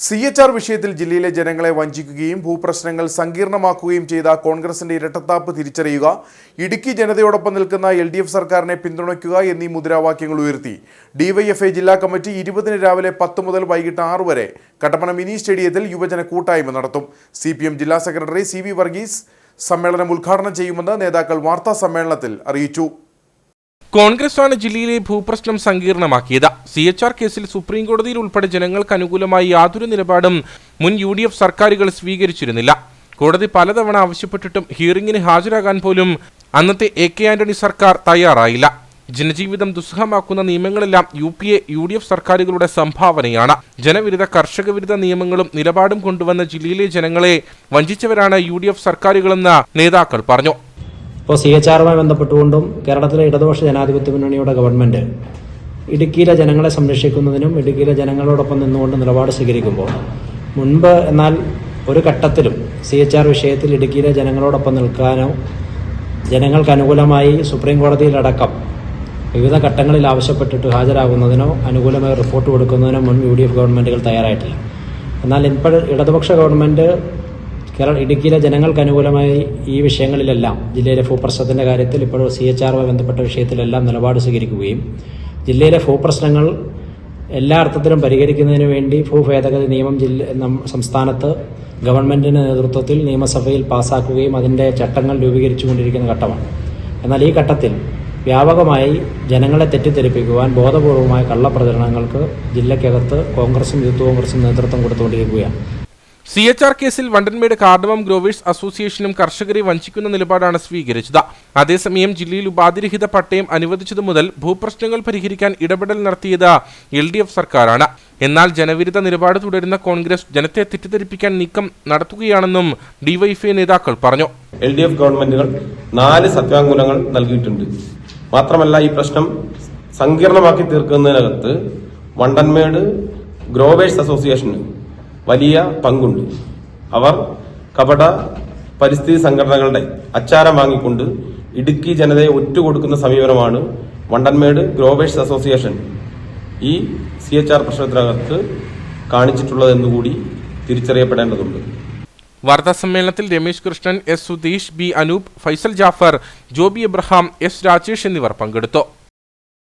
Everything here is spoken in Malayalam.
സി എച്ച് ആർ വിഷയത്തിൽ ജില്ലയിലെ ജനങ്ങളെ വഞ്ചിക്കുകയും ഭൂപ്രശ്നങ്ങൾ സങ്കീർണമാക്കുകയും ചെയ്ത കോൺഗ്രസിന്റെ ഇരട്ടത്താപ്പ് തിരിച്ചറിയുക ഇടുക്കി ജനതയോടൊപ്പം നിൽക്കുന്ന എൽ ഡി എഫ് സർക്കാരിനെ പിന്തുണയ്ക്കുക എന്നീ മുദ്രാവാക്യങ്ങൾ ഉയർത്തി. ഡിവൈഎഫ്ഐ ജില്ലാ കമ്മിറ്റി ഇരുപതിന് രാവിലെ പത്ത് മുതൽ വൈകിട്ട് ആറ് വരെ കട്ടപ്പന മിനി സ്റ്റേഡിയത്തിൽ യുവജന കൂട്ടായ്മ നടത്തും. സി ജില്ലാ സെക്രട്ടറി സി വർഗീസ് സമ്മേളനം ഉദ്ഘാടനം ചെയ്യുമെന്ന് നേതാക്കൾ വാർത്താ സമ്മേളനത്തിൽ അറിയിച്ചു. കോൺഗ്രസാണ് ജില്ലയിലെ ഭൂപ്രശ്നം സങ്കീർണമാക്കിയത്. സി എച്ച് ആർ കേസിൽ സുപ്രീം കോടതിയിൽ ഉൾപ്പെടെ ജനങ്ങൾക്ക് അനുകൂലമായി യാതൊരു നിലപാടും മുൻ യു ഡി എഫ് സർക്കാരുകൾ സ്വീകരിച്ചിരുന്നില്ല. കോടതി പലതവണ ആവശ്യപ്പെട്ടിട്ടും ഹിയറിംഗിന് ഹാജരാകാൻ പോലും അന്നത്തെ എ കെ ആന്റണി സർക്കാർ തയ്യാറായില്ല. ജനജീവിതം ദുസ്സഹമാക്കുന്ന നിയമങ്ങളെല്ലാം U P A U D F സർക്കാരുകളുടെ സംഭാവനയാണ്. ജനവിരുദ്ധ കർഷക വിരുദ്ധ നിയമങ്ങളും നിലപാടും കൊണ്ടുവന്ന ജില്ലയിലെ ജനങ്ങളെ വഞ്ചിച്ചവരാണ് യു ഡി എഫ് സർക്കാരുകളെന്ന് നേതാക്കൾ പറഞ്ഞു. ഇപ്പോൾ സി എച്ച് ആറുമായി ബന്ധപ്പെട്ടുകൊണ്ടും കേരളത്തിലെ ഇടതുപക്ഷ ജനാധിപത്യ മുന്നണിയുടെ ഗവൺമെന്റ് ഇടുക്കിയിലെ ജനങ്ങളെ സംരക്ഷിക്കുന്നതിനും ഇടുക്കിയിലെ ജനങ്ങളോടൊപ്പം നിന്നുകൊണ്ട് നിലപാട് സ്വീകരിക്കുമ്പോൾ മുൻപ് എന്നാൽ ഒരു ഘട്ടത്തിലും സി എച്ച് ആർ വിഷയത്തിൽ ഇടുക്കിയിലെ ജനങ്ങളോടൊപ്പം നിൽക്കാനോ ജനങ്ങൾക്ക് അനുകൂലമായി സുപ്രീം കോടതിയിലടക്കം വിവിധ ഘട്ടങ്ങളിൽ ആവശ്യപ്പെട്ടിട്ട് ഹാജരാകുന്നതിനോ അനുകൂലമായി റിപ്പോർട്ട് കൊടുക്കുന്നതിനോ മുൻ യു ഡി എഫ് ഗവൺമെന്റുകൾ തയ്യാറായിട്ടില്ല. എന്നാൽ ഇപ്പോൾ ഇടതുപക്ഷ ഗവൺമെന്റ് കേരള ഇടുക്കിയിലെ ജനങ്ങൾക്ക് അനുകൂലമായി ഈ വിഷയങ്ങളിലെല്ലാം ജില്ലയിലെ ഭൂപ്രശ്നത്തിന്റെ കാര്യത്തിൽ ഇപ്പോൾ സി എച്ച് ആറുമായി ബന്ധപ്പെട്ട വിഷയത്തിലെല്ലാം നിലപാട് സ്വീകരിക്കുകയും ജില്ലയിലെ ഭൂപ്രശ്നങ്ങൾ എല്ലാ അർത്ഥത്തിലും പരിഹരിക്കുന്നതിന് വേണ്ടി ഭൂഭേദഗതി നിയമം ജില്ല സംസ്ഥാനത്ത് ഗവൺമെന്റിന്റെ നേതൃത്വത്തിൽ നിയമസഭയിൽ പാസാക്കുകയും അതിന്റെ ചട്ടങ്ങൾ രൂപീകരിച്ചുകൊണ്ടിരിക്കുന്ന ഘട്ടമാണ്. എന്നാൽ ഈ ഘട്ടത്തിൽ വ്യാപകമായി ജനങ്ങളെ തെറ്റിദ്ധരിപ്പിക്കുവാൻ ബോധപൂർവമായ കള്ളപ്രചരണങ്ങൾക്ക് ജില്ലയ്ക്കകത്ത് കോൺഗ്രസും യൂത്ത് കോൺഗ്രസും നേതൃത്വം കൊടുത്തുകൊണ്ടിരിക്കുകയാണ്. സി എച്ച് ആർ കേസിൽ വണ്ടൻമേട് കാർഡമം ഗ്രോവേഴ്സ് അസോസിയേഷനും കർഷകരെ വഞ്ചിക്കുന്ന നിലപാടാണ് സ്വീകരിച്ചത്. അതേസമയം ജില്ലയിൽ ഉപാധിരഹിത പട്ടയം അനുവദിച്ചതു മുതൽ ഭൂപ്രശ്നങ്ങൾ പരിഹരിക്കാൻ ഇടപെടൽ നടത്തിയത് എൽ ഡി എഫ് സർക്കാരാണ്. എന്നാൽ ജനവിരുദ്ധ നിലപാട് തുടരുന്ന കോൺഗ്രസ് ജനത്തെ തെറ്റിദ്ധരിപ്പിക്കാൻ നീക്കം നടത്തുകയാണെന്നും ഡിവൈഎഫ്ഐ നേതാക്കൾ പറഞ്ഞു. എൽ ഡി എഫ് ഗവൺമെന്റുകൾ നാല് സത്യാങ്കുലങ്ങൾ നൽകിയിട്ടുണ്ട്. മാത്രമല്ല ഈ പ്രശ്നം സങ്കീർണമാക്കി തീർക്കുന്നതിനകത്ത് വണ്ടൻമേട് ഗ്രോവേഴ്സ് അസോസിയേഷന് വലിയ പങ്കുണ്ട്. അവർ കപട പരിസ്ഥിതി സംഘടനകളുടെ അച്ചാരം വാങ്ങിക്കൊണ്ട് ഇടുക്കി ജനതയെ ഒറ്റുകൊടുക്കുന്ന സമീപനമാണ് വണ്ടൻമേട് ഗ്രോവേഴ്സ് അസോസിയേഷൻ. ഈ സി എച്ച് ആർ പ്രശ്നത്തിനകത്ത് കാണിച്ചിട്ടുള്ളതെന്നുകൂടി തിരിച്ചറിയപ്പെടേണ്ടതുണ്ട്. വാർത്താ സമ്മേളനത്തിൽ Ramesh Krishnan S Sudheesh B Anoop Faisal Jafar Joby Abraham S Rajesh എന്നിവർ പങ്കെടുത്തു.